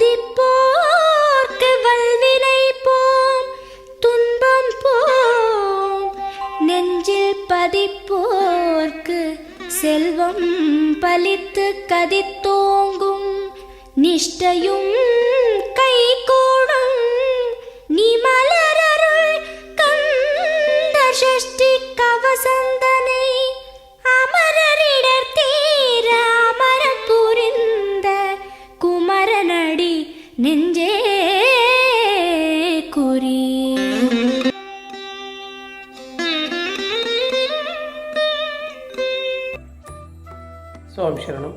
துதிப்போர்க்கு வல்வினை போம் துன்பம் போம் நெஞ்சில் பதிப்போர்க்கு செல்வம் பலித்து கதித்தோங்கும். நிஷ்டையும் கைகூடும் நீ மலரருள் கந்த சஷ்டி கவசந்தனை. அமரரிடர் தீர அமரம் புரிந்த குமரனடி நெஞ்சே குறி స్వామి శరణం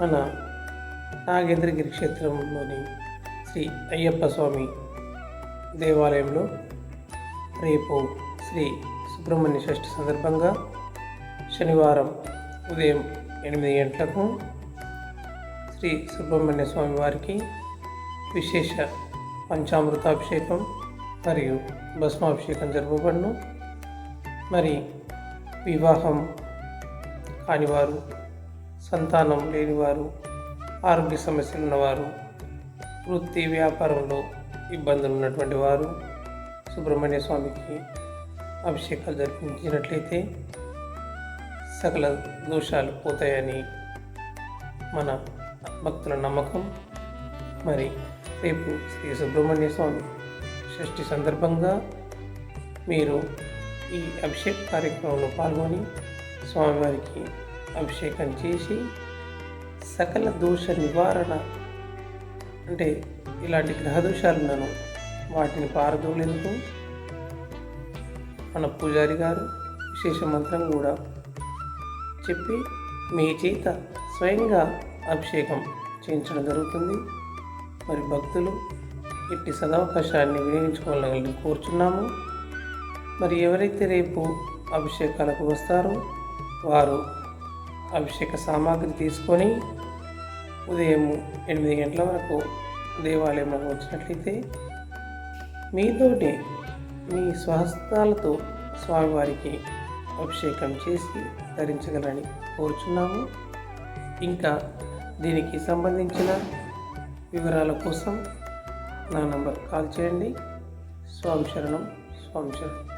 మన నాగేంద్రగిరి క్షేత్రంలోని శ్రీ అయ్యప్ప స్వామి దేవాలయంలో రేపు శ్రీ సుబ్రహ్మణ్య షష్ఠి సందర్భంగా శనివారం ఉదయం ఎనిమిది గంటలకు శ్రీ సుబ్రహ్మణ్య స్వామి వారికి విశేష పంచామృతాభిషేకం మరియు భస్మాభిషేకం జరపబడును. మరి వివాహం కానివారు సంతానం లేనివారు ఆరోగ్య సమస్యలు ఉన్నవారు వృత్తి వ్యాపారంలో ఇబ్బందులు ఉన్నటువంటి వారు సుబ్రహ్మణ్య స్వామికి అభిషేకాలు జరిపించినట్లయితే సకల దోషాలు పోతాయని మన భక్తుల నమ్మకం. మరి రేపు శ్రీ సుబ్రహ్మణ్య స్వామి షష్ఠి సందర్భంగా మీరు ఈ అభిషేక కార్యక్రమంలో పాల్గొని స్వామివారికి అభిషేకం చేసి సకల దోష నివారణ అంటే ఇలాంటి గ్రహ దోషాలున్నాను వాటిని పారదోలేందుకు మన పూజారి గారు విశేష మంత్రం కూడా చెప్పి మీ చేత స్వయంగా అభిషేకం చేయించడం జరుగుతుంది. మరి భక్తులు ఇట్టి సదవకాశాన్ని వినియోగించుకోవాలని కోరుచున్నాము. మరి ఎవరైతే రేపు అభిషేకాలకు వస్తారో వారు అభిషేక సామాగ్రి తీసుకొని ఉదయం ఎనిమిది గంటల వరకు దేవాలయంలోకి వచ్చినట్లయితే మీతోటి మీ స్వహస్తాలతో స్వామివారికి అభిషేకం చేసి ధరించగలని కోరుచున్నాము. ఇంకా దీనికి సంబంధించిన వివరాల కోసం నా నంబర్ కాల్ చేయండి. స్వామి శరణం. స్వామి శరణం.